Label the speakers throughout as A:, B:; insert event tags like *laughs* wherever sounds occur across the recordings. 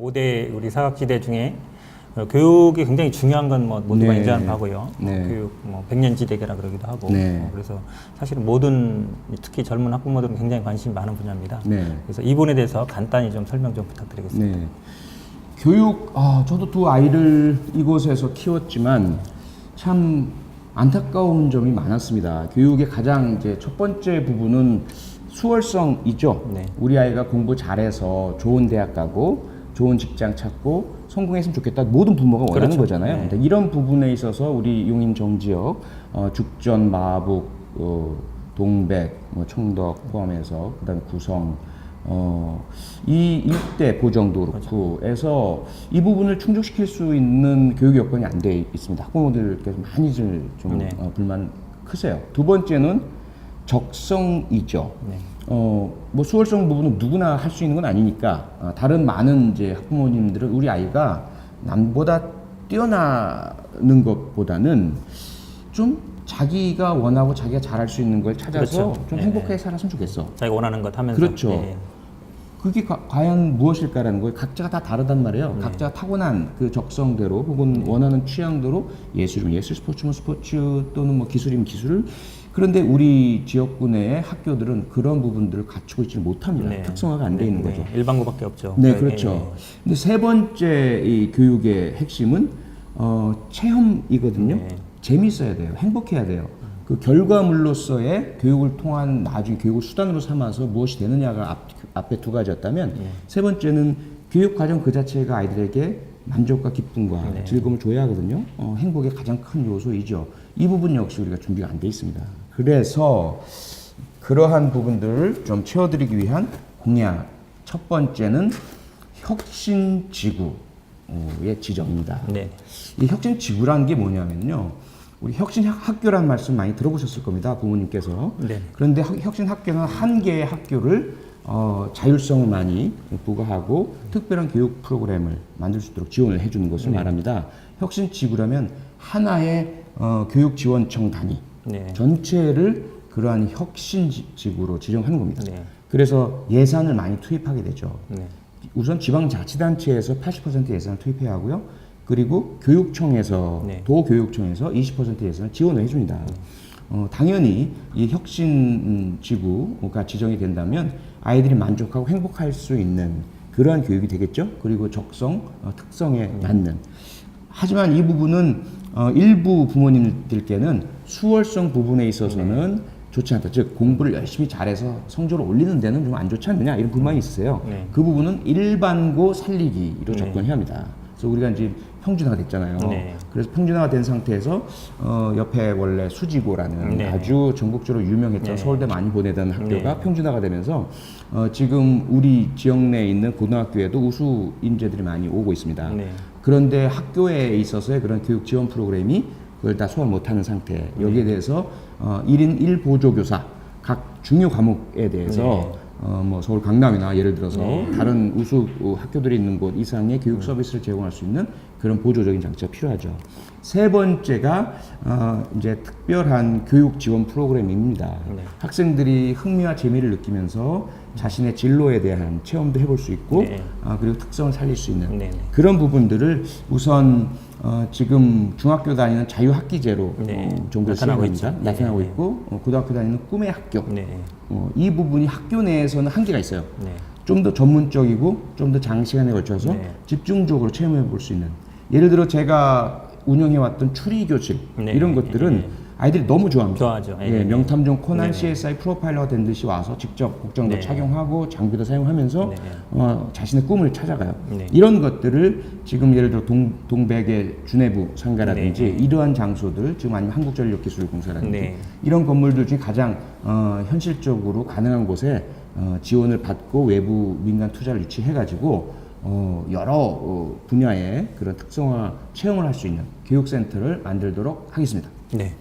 A: 5대 우리 사각지대 중에 어, 교육이 굉장히 중요한 건 뭐 모두가
B: 네.
A: 인정하는 바고요.
B: 네.
A: 교육 뭐 백년지대계라 그러기도 하고.
B: 네.
A: 어, 그래서 사실은 모든 특히 젊은 학부모들은 굉장히 관심이 많은 분야입니다.
B: 네.
A: 그래서 이 부분에 대해서 간단히 좀 설명 좀 부탁드리겠습니다.
B: 네. 교육, 아, 저도 두 아이를 이곳에서 키웠지만 참 안타까운 점이 많았습니다. 교육의 가장 이제 첫 번째 부분은 수월성이죠.
A: 네.
B: 우리 아이가 공부 잘해서 좋은 대학 가고 좋은 직장 찾고 성공했으면 좋겠다. 모든 부모가 원하는
A: 그렇죠.
B: 거잖아요.
A: 네.
B: 이런 부분에 있어서 우리 용인 정지역, 어, 죽전, 마북, 어, 동백, 뭐 청덕 포함해서 그다음 에 구성, 어, 이 일대 보정도 그렇고 해서 이 부분을 충족시킬 수 있는 교육 여건이 안 돼 있습니다. 학부모들께서 많이 좀, 좀
A: 네.
B: 어, 불만 크세요. 두 번째는 적성이죠.
A: 네.
B: 어, 뭐 수월성 부분은 누구나 할 수 있는 건 아니니까 어, 다른 많은 이제 학부모님들은 우리 아이가 남보다 뛰어나는 것보다는 좀 자기가 원하고 자기가 잘할 수 있는 걸 찾아서
A: 그렇죠.
B: 좀
A: 네.
B: 행복하게 살았으면 좋겠어.
A: 자기가 원하는 것 하면서.
B: 그렇죠.
A: 예.
B: 그게 과, 연 무엇일까라는 거예요. 각자가 다 다르단 말이에요. 각자 타고난 그 적성대로 혹은 원하는 취향대로 예술이면 예술, 스포츠면 스포츠 또는 뭐 기술이면 기술. 그런데 우리 지역구 내의 학교들은 그런 부분들을 갖추고 있지 못합니다.
A: 네.
B: 특성화가 안돼 있는
A: 네,
B: 거죠.
A: 네. 일반고밖에 없죠.
B: 네,
A: 예,
B: 그렇죠.
A: 예.
B: 근데 세 번째 이 교육의 핵심은 어, 체험이거든요.
A: 네.
B: 재밌어야 돼요. 행복해야 돼요. 그 결과물로서의 교육을 통한 나중에 교육을 수단으로 삼아서 무엇이 되느냐가 앞, 앞에 두 가지였다면
A: 네.
B: 세 번째는 교육 과정 그 자체가 아이들에게 만족과 기쁨과
A: 네.
B: 즐거움을 줘야 하거든요. 어, 행복의 가장 큰 요소이죠. 이 부분 역시 우리가 준비가 안 돼 있습니다. 그래서 그러한 부분들을 좀 채워드리기 위한 공약 첫 번째는 혁신 지구의 지정입니다.
A: 네.
B: 이 혁신 지구라는 게 뭐냐면요. 우리 혁신 학- 학교라는 말씀 많이 들어보셨을 겁니다. 부모님께서.
A: 네.
B: 그런데 학- 혁신 학교는 한 개의 학교를 어, 자율성을 많이 부과하고 특별한 교육 프로그램을 만들 수 있도록 지원을 해주는 것을 말합니다. 혁신 지구라면 하나의 어, 교육 지원청 단위
A: 네.
B: 전체를 그러한 혁신 지- 지구로 지정하는 겁니다.
A: 네.
B: 그래서 예산을 많이 투입하게 되죠.
A: 네.
B: 우선 지방자치단체에서 80% 예산을 투입해야 하고요. 그리고 교육청에서
A: 네.
B: 도교육청에서 20% 예산을 지원을 해줍니다. 어, 당연히 이 혁신 음, 지구가 지정이 된다면 아이들이 만족하고 행복할 수 있는 그러한 교육이 되겠죠. 그리고 적성, 어, 특성에 맞는. 하지만 이 부분은 어, 일부 부모님들께는 수월성 부분에 있어서는 좋지 않다. 즉 공부를 열심히 잘해서 성적을 올리는 데는 좀 안 좋지 않느냐 이런 불만이 있으세요.
A: 네.
B: 그 부분은 일반고 살리기로
A: 네.
B: 접근해야 합니다. 그래서 우리가 이제 평준화가 됐잖아요.
A: 네.
B: 그래서 평준화가 된 상태에서 어, 옆에 원래 수지고라는
A: 네.
B: 아주 전국적으로 유명했던
A: 네.
B: 서울대 많이 보내던 학교가
A: 네.
B: 평준화가 되면서 어, 지금 우리 지역 내에 있는 고등학교에도 우수 인재들이 많이 오고 있습니다.
A: 네.
B: 그런데 학교에 있어서의 그런 교육 지원 프로그램이 그걸 다 소화를 못하는 상태. 여기에 대해서 어, 1인 1보조교사 각 중요 과목에 대해서
A: 네.
B: 어, 뭐 서울 강남이나 예를 들어서
A: 네.
B: 다른 우수 어, 학교들이 있는 곳 이상의 교육 서비스를 제공할 수 있는 그런 보조적인 장치가 필요하죠. 세 번째가 어, 이제 특별한 교육 지원 프로그램입니다.
A: 네.
B: 학생들이 흥미와 재미를 느끼면서 자신의 진로에 대한 체험도 해볼 수 있고
A: 네.
B: 아, 그리고 특성을 살릴 수 있는
A: 네. 네.
B: 그런 부분들을 우선 어, 지금 중학교 다니는 자유학기제로
A: 네.
B: 어, 정부에서
A: 나타나고. 있죠.
B: 나타나고
A: 네.
B: 있고 어, 고등학교 다니는 꿈의 학교
A: 네.
B: 어, 이 부분이 학교 내에서는 한계가 있어요.
A: 네.
B: 좀더 전문적이고 좀 더 장시간에 걸쳐서
A: 네.
B: 집중적으로 체험해 볼 수 있는 예를 들어 제가 운영해 왔던 추리 교실
A: 네.
B: 이런 것들은
A: 네.
B: 아이들이 너무 좋아합니다.
A: 좋아하죠.
B: 예,
A: 예.
B: 명탐정 코난
A: 네.
B: CSI 프로파일러가 된 듯이 와서 직접 복장도
A: 네.
B: 착용하고 장비도 사용하면서
A: 네.
B: 어, 자신의 꿈을 찾아가요.
A: 네.
B: 이런 것들을 지금 예를 들어 동, 동백의 주내부 상가라든지
A: 네.
B: 이러한 장소들 지금 아니면 한국전력기술공사라든지
A: 네.
B: 이런 건물들 중에 가장 어, 현실적으로 가능한 곳에 어, 지원을 받고 외부 민간 투자를 유치해가지고 어, 여러 어, 분야의 그런 특성화 체험을 할 수 있는 교육센터를 만들도록 하겠습니다.
A: 네.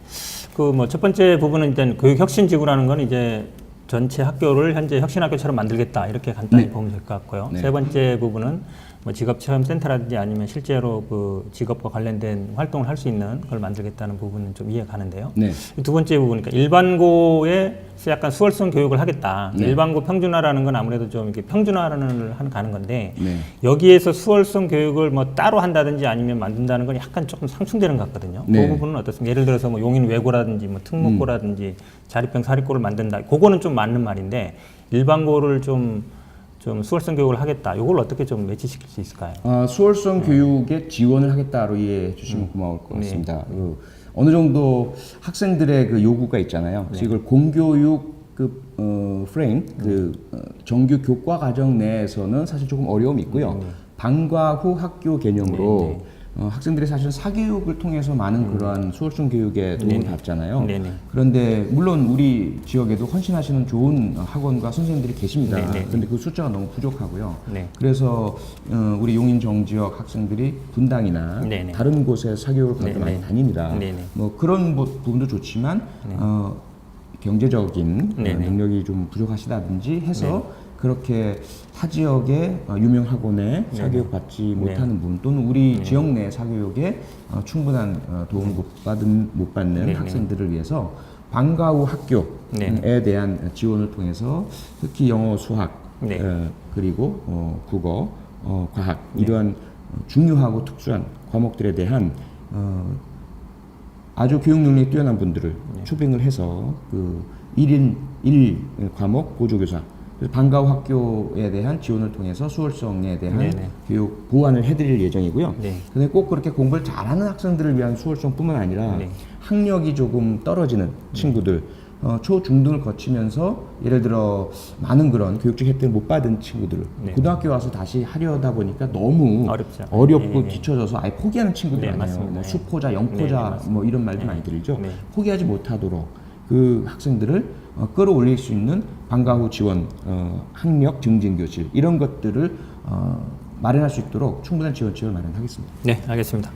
A: 그 뭐 첫 번째 부분은 일단 교육 혁신 지구라는 건 이제 전체 학교를 현재 혁신 학교처럼 만들겠다 이렇게 간단히
B: 네.
A: 보면 될 것 같고요.
B: 네.
A: 세 번째 부분은 뭐 직업 체험 센터라든지 아니면 실제로 그 직업과 관련된 활동을 할 수 있는 걸 만들겠다는 부분은 좀 이해가 가는데요.
B: 네.
A: 두 번째 부분, 그러니까 일반고에서 약간 수월성 교육을 하겠다.
B: 네.
A: 일반고 평준화라는 건 아무래도 좀 이렇게 평준화를 하는 가는 건데
B: 네.
A: 여기에서 수월성 교육을 뭐 따로 한다든지 아니면 만든다는 건 약간 조금 상충되는 것 같거든요.
B: 네.
A: 그 부분은 어떻습니까? 예를 들어서 뭐 용인 외고라든지 뭐 특목고라든지 자립형 사립고를 만든다. 그거는 좀 맞는 말인데 일반고를 좀 좀 수월성 교육을 하겠다. 이걸 어떻게 좀 매치시킬 수 있을까요?
B: 아, 수월성 교육에 지원을 하겠다로 이해해 주시면 고마울 것 같습니다. 그 어느 정도 학생들의 그 요구가 있잖아요. 그래서 이걸 공교육 그 어, 프레임, 그 어, 정규 교과 과정 내에서는 사실 조금 어려움이 있고요. 방과 후 학교 개념으로 어, 학생들이 사실 사교육을 통해서 많은 그러한 수월성 교육에 도움을 받잖아요.
A: 네네.
B: 그런데 물론 우리 지역에도 헌신하시는 좋은 학원과 선생님들이 계십니다.
A: 네네.
B: 그런데 그 숫자가 너무 부족하고요.
A: 네.
B: 그래서 어, 우리 용인 정지역 학생들이 분당이나
A: 네네.
B: 다른 곳에 사교육을 받으러
A: 네네.
B: 많이 다닙니다.
A: 네네.
B: 뭐 그런 부- 부분도 좋지만 어, 경제적인 어,
A: 네네.
B: 능력이 좀 부족하시다든지 해서 그렇게 타 지역의 어, 유명 학원에 사교육 받지 못하는 분 또는 우리 지역 내 사교육에 어, 충분한 어, 도움을 못 받은 못 받는. 학생들을 위해서 방과 후 학교에
A: 네네.
B: 대한 지원을 통해서 특히 영어, 수학
A: 네.
B: 어, 그리고 어, 국어, 어, 과학 이러한 어, 중요하고 특수한 과목들에 대한 어, 아주 교육 능력이 뛰어난 분들을
A: 네.
B: 초빙을 해서 그 1인 1 과목 보조교사 그래서 방과 후 학교에 대한 지원을 통해서 수월성에 대한
A: 네네.
B: 교육 보완을 해드릴 예정이고요.
A: 네.
B: 근데 꼭 그렇게 공부를 잘하는 학생들을 위한 수월성뿐만 아니라
A: 네.
B: 학력이 조금 떨어지는 친구들 어, 초 중등을 거치면서 예를 들어 많은 그런 교육적 혜택을 못 받은 친구들
A: 네.
B: 고등학교 와서 다시 하려다 보니까 너무
A: 어렵죠.
B: 어렵고
A: 예, 예.
B: 뒤처져서 아예 포기하는 친구들이
A: 네,
B: 많아요.
A: 맞습니다.
B: 뭐
A: 예.
B: 수포자,
A: 네, 네,
B: 영포자
A: 맞습니다.
B: 뭐 이런 말도
A: 네.
B: 많이 들리죠.
A: 네.
B: 포기하지 못하도록 그 학생들을 어, 끌어올릴 수 있는 방과 후 지원, 어, 학력 증진 교실 이런 것들을 어, 마련할 수 있도록 충분한 지원책을 마련하겠습니다.
A: 네, 알겠습니다.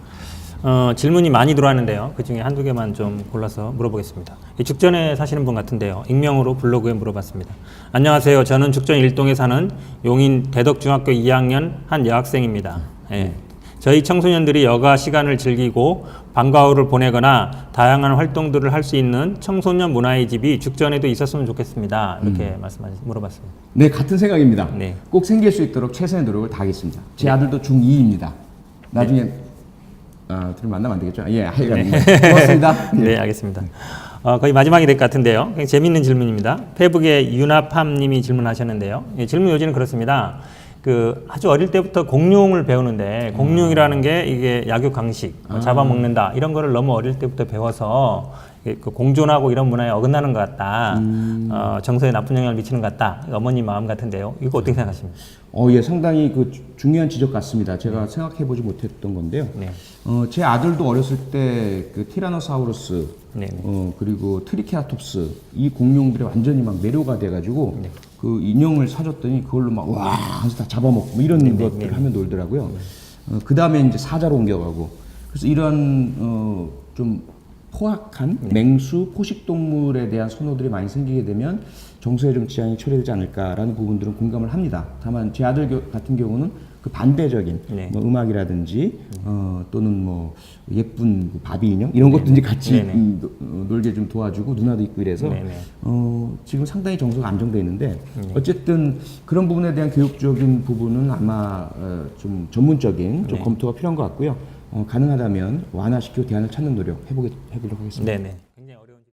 A: 어, 질문이 많이 들어왔는데요. 그 중에 한두 개만 좀 골라서 물어보겠습니다. 이 죽전에 사시는 분 같은데요. 익명으로 블로그에 물어봤습니다. 안녕하세요. 저는 죽전 일동에 사는 용인 대덕중학교 2학년 한 여학생입니다. 예. 저희 청소년들이 여가 시간을 즐기고 방과 후를 보내거나 다양한 활동들을 할 수 있는 청소년 문화의 집이 죽전에도 있었으면 좋겠습니다. 이렇게 말씀하셨 물어봤습니다.
B: 네, 같은 생각입니다.
A: 네.
B: 꼭 생길 수 있도록 최선의 노력을 다하겠습니다. 제 아들도 중2입니다. 나중에 아, 둘이 만나면 안 되겠죠? 예, 하여간 고맙습니다. *laughs* 예.
A: 네, 알겠습니다. 어, 거의 마지막이 될 것 같은데요. 재밌는 질문입니다. 페북의 유나팜님이 질문하셨는데요. 예, 질문 요지는 그렇습니다. 그 아주 어릴 때부터 공룡을 배우는데 공룡이라는 게 이게 약육 강식, 어, 잡아먹는다 이런 거를 너무 어릴 때부터 배워서 그 공존하고 이런 문화에 어긋나는 것 같다. 어, 정서에 나쁜 영향을 미치는 것 같다. 어머님 마음 같은데요. 이거 어떻게 생각하십니까?
B: 어, 예, 상당히 그 주- 중요한 지적 같습니다. 제가 생각해 보지 못했던 건데요.
A: 네.
B: 어, 제 아들도 어렸을 때 그 티라노사우루스,
A: 네.
B: 어, 그리고 트리케라톱스 이 공룡들이 완전히 막 매료가 돼가지고
A: 네.
B: 그 인형을 사줬더니 그걸로 막 와 하면서 다 잡아먹고 뭐 이런
A: 네,
B: 것들 을 하면 놀더라고요. 어, 그 다음에 이제 사자로 옮겨가고 그래서 이런 어, 좀 포악한
A: 네.
B: 맹수 포식 동물에 대한 선호들이 많이 생기게 되면 정서에 좀 지향이 초래되지 않을까라는 부분들은 공감을 합니다. 다만 제 아들 겨- 같은 경우는 그 반대적인
A: 네.
B: 뭐 음악이라든지 어, 또는 뭐 예쁜 그 바비 인형 이런 것도 이제 같이
A: 네네.
B: 음, 노- 어, 놀게 좀 도와주고 누나도 있고 이래서
A: 네네.
B: 어, 지금 상당히 정서가 안정돼 있는데 어쨌든 그런 부분에 대한 교육적인 부분은 아마 어, 좀 전문적인 좀 검토가 필요한 것 같고요. 어, 가능하다면 완화시키고 대안을 찾는 노력 해보게 해보도록 하겠습니다.
A: 네, 네.